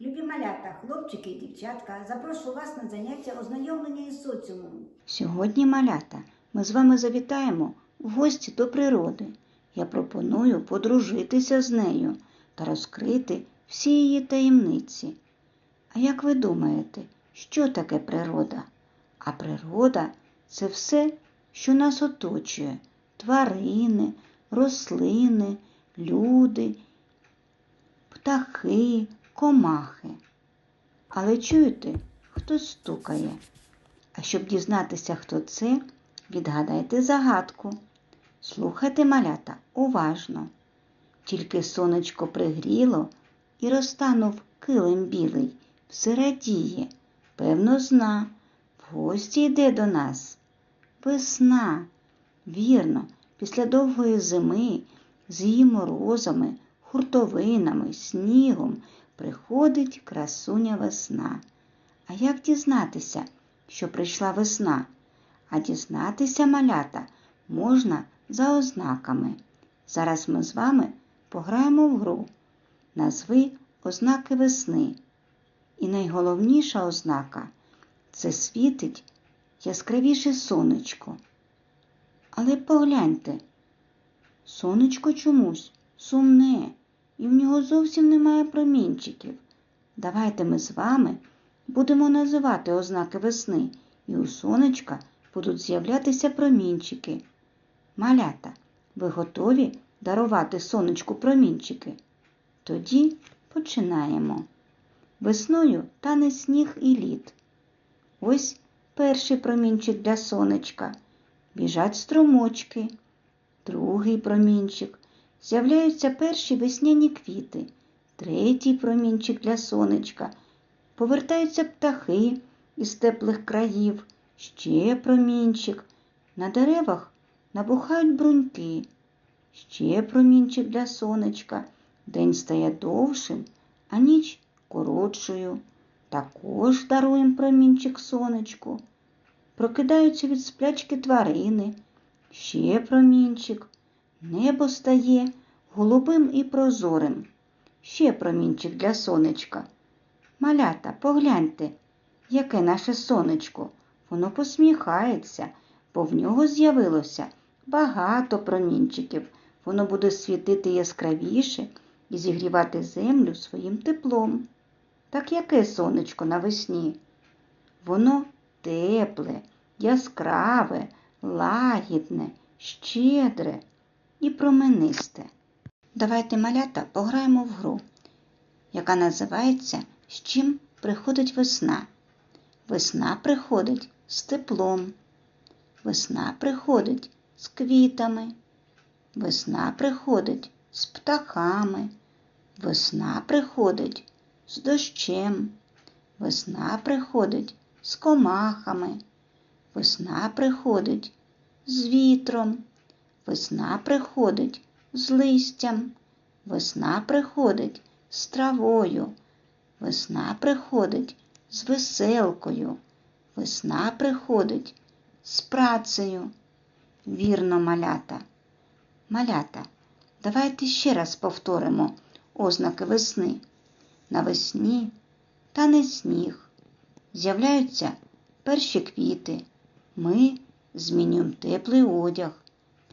Любі малята, хлопчики і дівчатка, запрошую вас на заняття ознайомлення із соціумом. Сьогодні, малята, ми з вами завітаємо в гості до природи. Я пропоную подружитися з нею та розкрити всі її таємниці. А як ви думаєте, що таке природа? А природа це все, що нас оточує: тварини, рослини, люди, птахи, комахи. Але чуєте, хтось стукає. А щоб дізнатися, хто це, відгадайте загадку. Слухайте малята уважно. Тільки сонечко пригріло і розтанув килим білий, все радіє, певно, зна, в гості йде до нас. Весна. Вірно, після довгої зими з її морозами, хуртовинами, снігом приходить красуня весна. А як дізнатися, що прийшла весна? А дізнатися малята можна за ознаками. Зараз ми з вами пограємо в гру. Назви ознаки весни. І найголовніша ознака це світить яскравіше сонечко. Але погляньте, сонечко чомусь сумне, і в нього зовсім немає промінчиків. Давайте ми з вами будемо називати ознаки весни, і у сонечка будуть з'являтися промінчики. Малята, ви готові дарувати сонечку промінчики? Тоді починаємо. Весною тане сніг і лід. Ось перший промінчик для сонечка. Біжать струмочки. Другий промінчик. З'являються перші весняні квіти. Третій промінчик для сонечка. Повертаються птахи із теплих країв. Ще промінчик. На деревах набухають бруньки. Ще промінчик для сонечка. День стає довшим, а ніч коротшою. Також даруємо промінчик сонечку. Прокидаються від сплячки тварини. Ще промінчик. Небо стає голубим і прозорим. Ще промінчик для сонечка. Малята, погляньте, яке наше сонечко. Воно посміхається, бо в нього з'явилося багато промінчиків. Воно буде світити яскравіше і зігрівати землю своїм теплом. Так яке сонечко навесні? Воно тепле, яскраве, лагідне, щедре і променисте. Давайте малята пограємо в гру, яка називається З чим приходить весна. Весна приходить з теплом. Весна приходить з квітами. Весна приходить з птахами. Весна приходить з дощем. Весна приходить з комахами. Весна приходить з вітром. Весна приходить з листям. Весна приходить з травою. Весна приходить з веселкою. Весна приходить з працею. Вірно, малята. Малята, давайте ще раз повторимо ознаки весни. Навесні тане сніг. З'являються перші квіти. Ми змінюємо теплий одяг.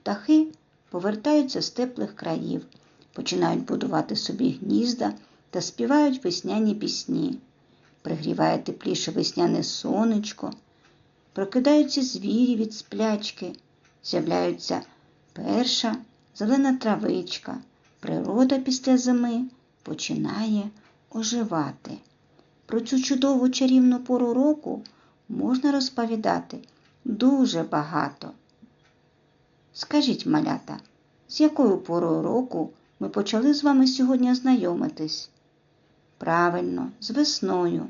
Птахи повертаються з теплих країв, починають будувати собі гнізда та співають весняні пісні. Пригріває тепліше весняне сонечко, прокидаються звірі від сплячки, з'являються перша зелена травичка. Природа після зими починає оживати. Про цю чудову чарівну пору року можна розповідати дуже багато. Скажіть, малята, з якою порою року ми почали з вами сьогодні знайомитись? Правильно, з весною.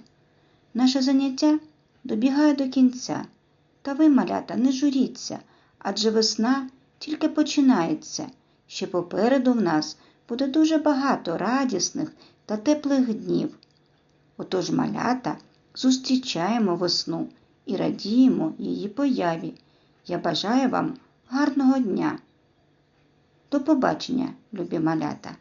Наше заняття добігає до кінця. Та ви, малята, не журіться, адже весна тільки починається. Ще попереду в нас буде дуже багато радісних та теплих днів. Отож, малята, зустрічаємо весну і радіємо її появі. Я бажаю вам гарного дня. До побачення, любі малята!